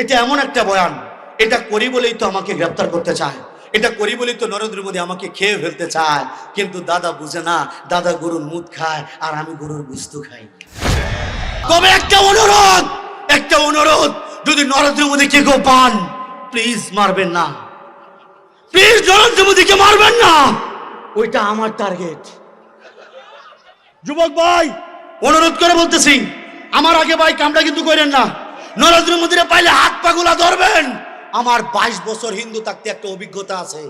এটা এমন একটা বয়ান, এটা করি বলেই তো আমাকে গ্রেপ্তার করতে চায়, এটা করি বলেই তো নরেন্দ্র মোদী আমাকে খেয়ে ফেলতে চায়, কিন্তু দাদা বুঝে না, দাদা গরুর মুদ খায় আর আমি গরুর গুস্তু খাই। তবে একটা অনুরোধ একটা অনুরোধ, যদি নরেন্দ্র মোদীকে কেউ পান প্লিজ মারবেন না। প্লিজ নরেন্দ্র মোদীকে মারবেন না। ওইটা আমার টার্গেট যুবক ভাই, অনুরোধ করে বলতেছি, আমার আগে ভাই কামটা কিন্তু করেন না। নরেন্দ্র মোদীরে পাইলে হাত পাগুলা ধরবেন। আমার বাইশ বছর হিন্দু থাকতে একটা অভিজ্ঞতা আছে।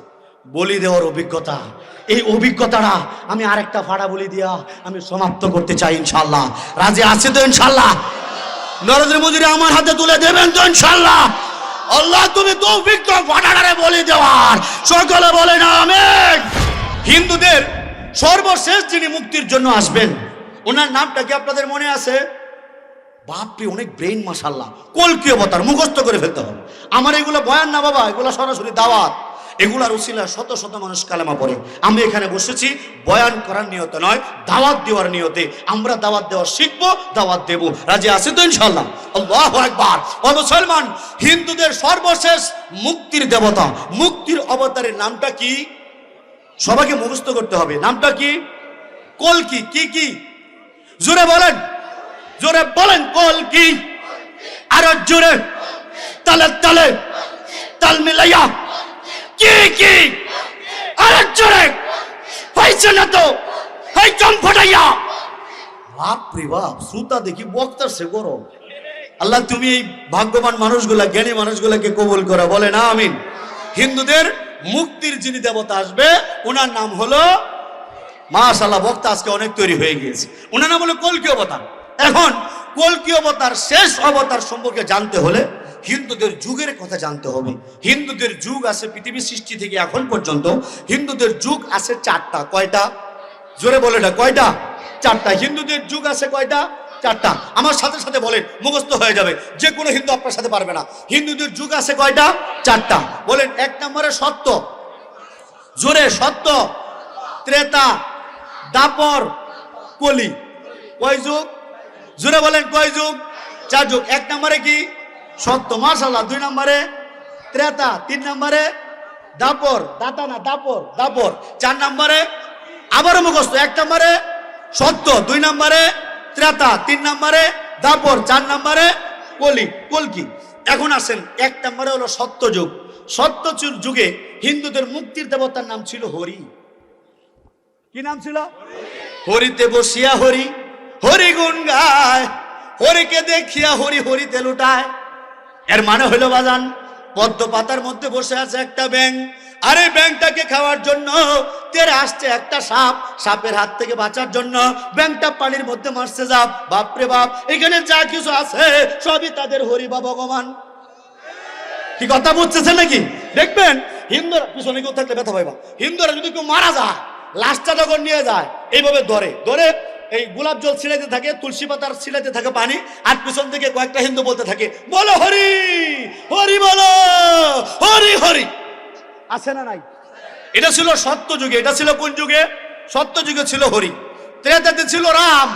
বলি দেওয়ার অভিজ্ঞতা। এই অভিজ্ঞতাটা আমি আরেকটা ফাড়া বলি দিয়া আমি সমাপ্ত করতে চাই ইনশাল্লাহ রাজি আছে তো ইনশাল্লাহ নরেন্দ্র মোদীরে আমার হাতে তুলে দেবেন তো ইনশাল্লাহ আল্লাহ, তুমি তো ফাটারে বলি দেওয়ার। সকলে বলে না আমেন। হিন্দুদের সর্বশেষ যিনি মুক্তির জন্য আসবেন, ওনার নামটা কি আপনাদের মনে আছে? বাপরে, অনেক ব্রেন মাসাল্লাহ কলকি অবতার মুখস্থ করে ফেলতে হবে। আমার এগুলো বয়ান না বাবা, এগুলো সরাসরি দাওয়াত। এগুলার উচিলা শত শত মানুষ কালেমা পড়ে। আমি এখানে বসেছি, বয়ান করার নিয়ত নয়, দাওয়াত দেওয়ার নিয়তে। আমরা দাওয়াত দেওয়া শিখব, দাওয়াত দেব। রাজি আছে তো ইনশাল্লাহ একবার ও মুসলমান, হিন্দুদের সর্বশেষ মুক্তির দেবতা। মুক্তির অবতারের নামটা কি? সবাইকে মুখস্থ করতে হবে। নামটা কি? কলকি কি কি? জোরে বলেন। জোরে বলেন, কল কি? আরও জোরে। তালে তালে। তাল মিলাইয়া। কি কি? আরও জোরে। হয়েছে না তো? এই জম ফটাইয়া। বাপ রে বাপ, শ্রোতা দেখি বক্তার সে গরম। আল্লাহ, তুমি এই ভাগ্যবান মানুষগুলা, জ্ঞানী মানুষগুলাকে কবুল করা বলে না আমিন। হিন্দুদের মুক্তির যিনি দেবতা আসবে ওনার নাম হলো মাশাল্লাহ বক্তা আজকে অনেক তৈরি হয়ে গিয়েছে। ওনার নাম হলো কলকি অবতার। এখন কলকি অবতার, শেষ অবতার সম্পর্কে জানতে হলে হিন্দুদের যুগের কথা জানতে হবে। হিন্দুদের যুগ আছে পৃথিবী সৃষ্টি থেকে এখন পর্যন্ত। হিন্দুদের যুগ আছে চারটা। কয়টা? জোরে বলে না, কয়টা? চারটা। হিন্দুদের যুগ আছে কয়টা? চারটা। আমার সাথে সাথে বলেন, মুখস্থ হয়ে যাবে। যে কোনো হিন্দু আপনার সাথে পারবে না। হিন্দুদের যুগ আছে কয়টা? চারটা। বলেন, এক নম্বরে সত্য। জোরে, সত্য। ত্রেতা, দাপর, কলি। কয় যুগ? জোরে বলেন, কয় যুগ? চার যুগ। এক নম্বরে কি? সত্য মার্শাল্লাহ দুই নম্বরে ত্রেতা, তিন নম্বরে দাপর। দাতা না, দাপর। দাপর। চার নম্বরে আবারও মুখস্থ। এক নম্বরে সত্য, দুই নম্বরে ত্রেতা, তিন নম্বরে দাপর, চার নম্বরে কলি। কলকি এখন আসেন, এক নম্বরে হলো সত্য যুগ। সত্য যুগ- যুগে হিন্দুদের মুক্তির দেবতার নাম ছিল হরি। কি নাম ছিল? হরিতে বসিয়া হরি। হরি গুণ গায়, হরিকে দেখিয়া হরি হরিতে লুটায়। এর মানে হলো বাজান, পদ্ম পাতার মধ্যে বসে আছে একটা ব্যাং আরে ব্যাংটাকে খাওয়ার জন্য তেরে আসছে একটা সাপ। সাপের হাত থেকে বাঁচার জন্য ব্যাংটা পানির মধ্যে মারছে যাপ বাপরে বাপ, এখানে যা কিছু আছে, সবই তাদের হরি বা ভগবান। কি কথা বুঝতেছে নাকি? দেখবেন, হিন্দুরা, পিছনে কেউ থাকলে ব্যথা পাইবা। হিন্দুরা যদি কেউ মারা যায়, লাশটা যখন নিয়ে যায়, এইভাবে ধরে। ধরে এই গোলাপ জল ছিলাইতে থাকে তুলসী পাতার ছিলাইতে থাকে পানি আর পিছন থেকে কয়েকটা হিন্দু বলতে থাকে বলো হরি হরি বলো হরি হরি। আছে না নাই? এটা ছিল সত্য যুগে এটা ছিল কোন যুগে? সত্য যুগে ছিল হরি। ত্রেতাতে ছিল রাম।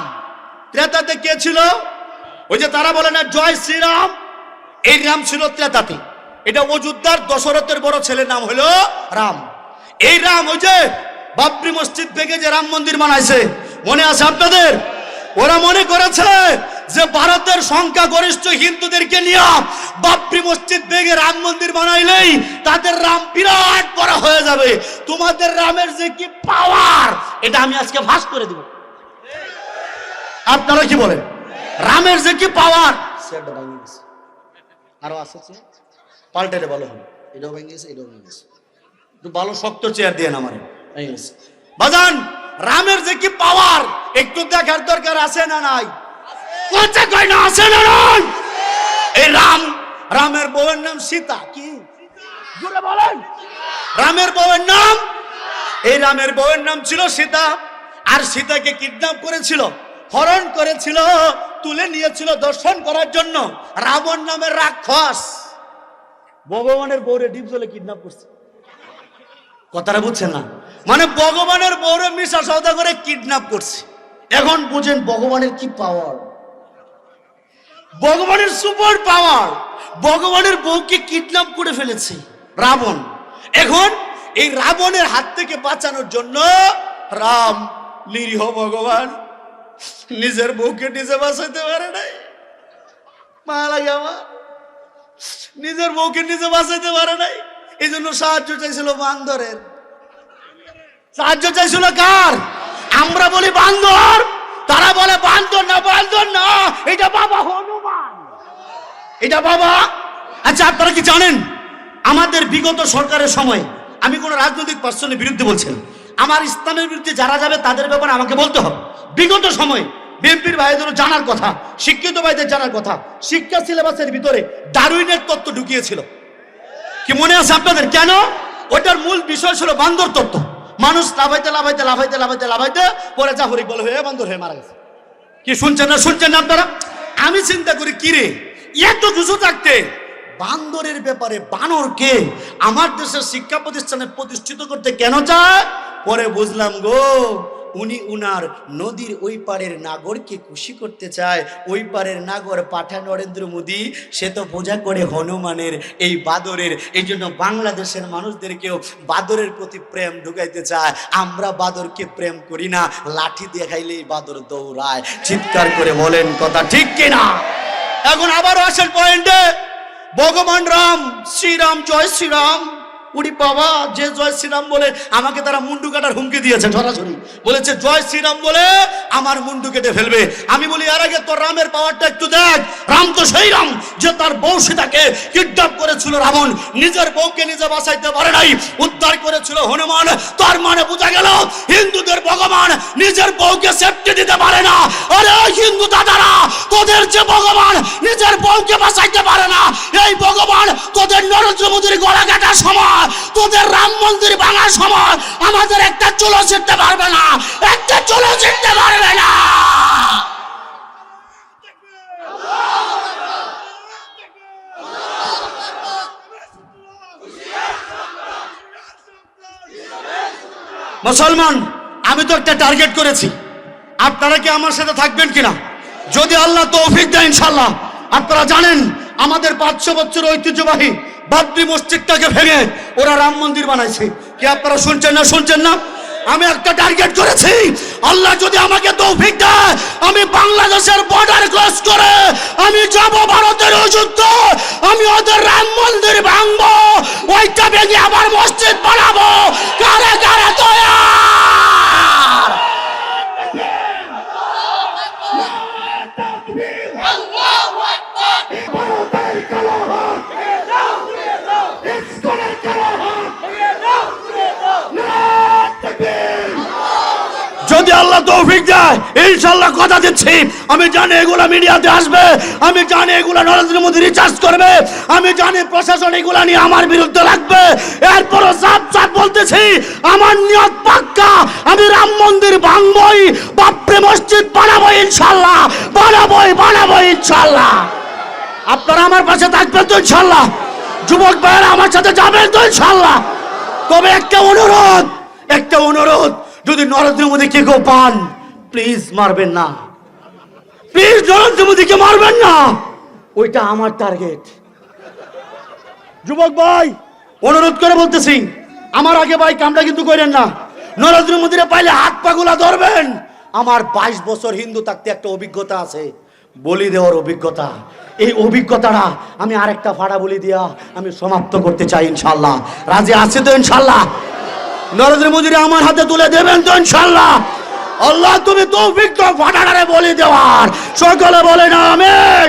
ত্রেতাতে কে ছিল? ওই যে তারা বলে না জয় শ্রীরাম। এই রাম ছিল ত্রেতাতে। এটা অযোধ্যার দশরথের বড় ছেলের নাম হলো রাম। এই রাম ওই যে বাবরি মসজিদ থেকে যে রাম মন্দির বানাইছে মনে আছে আপনাদের? ওরা মনে করেছে যে ভারতের সংখ্যা গরিষ্ঠ হিন্দুদেরকে নিয়ে বাবরি মসজিদ ভেঙে রাম মন্দির বানাইলেই তাদের রাম বিরাট বড় হয়ে যাবে। তোমাদের রামের যে কি পাওয়ার এটা আমি আজকে ভাস করে দিব। আপনারা কি বলেন? রামের যে কি পাওয়ার আরও আছে চেয়ার? পাল্টাইলে ভালো হবে। এটাও ভেঙে গেছে এটাও ভেঙে গেছে একটু ভালো শক্ত চেয়ার দিয়ে আমার বাজান রামের যে কি পাওয়ার একটু দেখার দরকার আছে না নাই? কোথায় কয় না আছে না নাই? এই রাম রামের বউয়ের নাম সীতা কি? জোরে বলেন। রামের বউয়ের নাম? এই রামের বউয়ের নাম ছিল সীতা। আর সীতাকে কিডন্যাপ করেছিল হরণ করেছিল তুলে নিয়েছিল দর্শন করার জন্য। রাবণ নামের রাক্ষস। ভগবানের বউরে ডিপ জলে কিডন্যাপ করছে। কথাটা বুঝছেন না? মানে ভগবানের বউরে মিশা সৌদা করে কিডন্যাপ করছে। এখন বুঝেন ভগবানের কি পাওয়ার ভগবানের সুপার পাওয়ার ভগবানের বউকে কিডন্যাপ করে ফেলেছে রাবণ। এখন এই রাবণের হাত থেকে বাঁচানোর জন্য রাম, নিরীহ ভগবান, নিজের বউকে নিজে বাঁচাইতে পারে নাই। মা লাগে আমার। নিজের বউকে নিজে বাঁচাইতে পারে নাই। এই জন্য সাহায্য চাইছিল বান্দরের। সাহায্য চাইছিল কার? আমরা বলি বান্দর। তারা বলে, বান্দর না বান্দর না, এটা বাবা হনুমান। এটা বাবা? আচ্ছা আপনারা কি জানেন, আমাদের বিগত সরকারের সময় আমি কোন রাজনৈতিক পার্সনের বিরুদ্ধে বলছেন আমার ইসলামের বিরুদ্ধে যারা যাবে, তাদের ব্যাপারে আমাকে বলতে হবে। বিগত সময় বিএনপির ভাইদের জানার কথা, শিক্ষিত ভাইদের জানার কথা, শিক্ষা সিলেবাসের ভিতরে ডারুইনের তত্ত্ব ঢুকিয়েছিল। কি মনে আছে আপনাদের? কেন? ওটার মূল বিষয় ছিল বান্দর তত্ত্ব। মানুষ লাভাইতে লাভাইতে লাভাইতে লাভাইতে লাভাইতে পরে যা হরিক বলে হয়ে বান্দর হয়ে মারা গেছে। কি শুনছেন না শুনছেন না আপনারা? আমি চিন্তা করি কিরে এত কিছু থাকতে বান্দরের ব্যাপারে বানরকে আমার দেশের শিক্ষা প্রতিষ্ঠানে প্রতিষ্ঠিত করতে কেন চায়? পরে বুঝলাম গো উনি উনার নদীর ওই পারের নাগরকে খুশি করতে চায়। ওই পারের নাগর পাঠা নরেন্দ্র মোদী, সে তো পূজা করে হনুমানের এই বাদরের। এই জন্য বাংলাদেশের মানুষদেরকেও বাদরের প্রতি প্রেম ঢুকাইতে চায়। আমরা বাদরকে প্রেম করি না, লাঠি দেখাইলেই বাদর দৌড়ায়। চিৎকার করে বলেন কথা ঠিক কিনা? এখন আবারও আসেন পয়েন্টে ভগবান রাম, শ্রীরাম, জয় শ্রীরাম। উড়ি বাবা, যে জয় শ্রীরাম বলে আমাকে তারা মুন্ডু কাটার হুমকি দিয়েছে, সরাসরি। বলেছে, জয় শ্রীরাম বলে আমার মুন্ডু কেটে ফেলবে। আমি বলি, এর আগে তোর রামের পাওয়ারটা একটু দেখ। রাম তো সেই রাম যে তার বউ সীতাকে কিডন্যাপ করেছিল রাবণ। নিজের বউকে নিজে বাঁচাইতে পারে নাই, উদ্ধার করেছিল হনুমান। তার মানে বোঝা গেল, হিন্দুদের ভগবান নিজের বউকে সেফটি দিতে পারে না। আরে, হিন্দু দাদারা, তোদের যে ভগবান নিজের বউকে বাঁচাইতে পারে না, এই তোদের নরেন্দ্র মোদীর গলা কাটার সময়, তোদের রাম মন্দির ভাঙার সময়, আমাদের একটা চুলো ছিটতে পারবে না, একটা চুলো ছিটতে পারবে না। মুসলমান, আমি তো একটা টার্গেট করেছি। আপনারা কি আমার সাথে থাকবেন কিনা? যদি আল্লাহ তৌফিক দেয় ইনশাল্লাহ আপনারা জানেন আমাদের পাঁচশো বছর ঐতিহ্যবাহী বাবরি মসজিদটাকে ভেঙে ওরা রাম মন্দির বানাইছে। কি আপনারা শুনছেন না শুনছেন না? আমি একটা টার্গেট করেছি। আল্লাহ যদি আমাকে তৌফিক দেয়, আমি বাংলাদেশের বর্ডার ক্রস করে আমি যাব ভারতের যুদ্ধ আমি ওদের রাম মন্দির ভাঙবো ওইটা ভেঙে আবার মসজিদ বানাবো কারা কারা তৈয়ার যদি আল্লাহ তৌফিক দেয় ইনশাল্লাহ কথা দিচ্ছি। আমি জানি এগুলা মিডিয়াতে আসবে, আমি জানি এগুলা নরেন্দ্র মোদী রিচার্জ করবে, আমি জানি প্রশাসন এগুলা নিয়ে আমার বিরুদ্ধে লাগবে। এরপরও সাপ সাপ বলতেছি, আমার নিয়ত পাক্কা, আমি রাম মন্দির ভাঙবই, বাপরে মসজিদ বানাবো ইনশাল্লাহ বানাবোই, বানাবো ইনশাল্লাহ আপনারা আমার পাশে থাকবেন তো ইনশাল্লাহ যুবক ভাইয়েরা আমার সাথে যাবেন তো ইনশাল্লাহ তবে একটা অনুরোধ একটা অনুরোধ যদি নরেন্দ্র মোদীকে কেউ পান প্লিজ মারবেন না। প্লিজ নরেন্দ্র মোদীকে মারবেন না। ওইটা আমার টার্গেট যুবক ভাই, অনুরোধ করে বলতেছি, আমার আগে ভাই কামটা কিন্তু করেন না। নরেন্দ্র মোদীরে পাইলে হাত পাগুলা ধরবেন। আমার বাইশ বছর হিন্দু থাকতে একটা অভিজ্ঞতা আছে। বলি দেওয়ার অভিজ্ঞতা। এই অভিজ্ঞতাটা আমি আরেকটা ফাড়া বলি দিয়া আমি সমাপ্ত করতে চাই ইনশাল্লাহ রাজি আছে তো ইনশাল্লাহ নরেন্দ্র মোদী আমার হাতে তুলে দেবেন তো ইনশাল্লাহ আল্লাহ, তুমি তৌফিক তো ফাটারে বলি দেওয়ার। সকলে বলে না আমিন।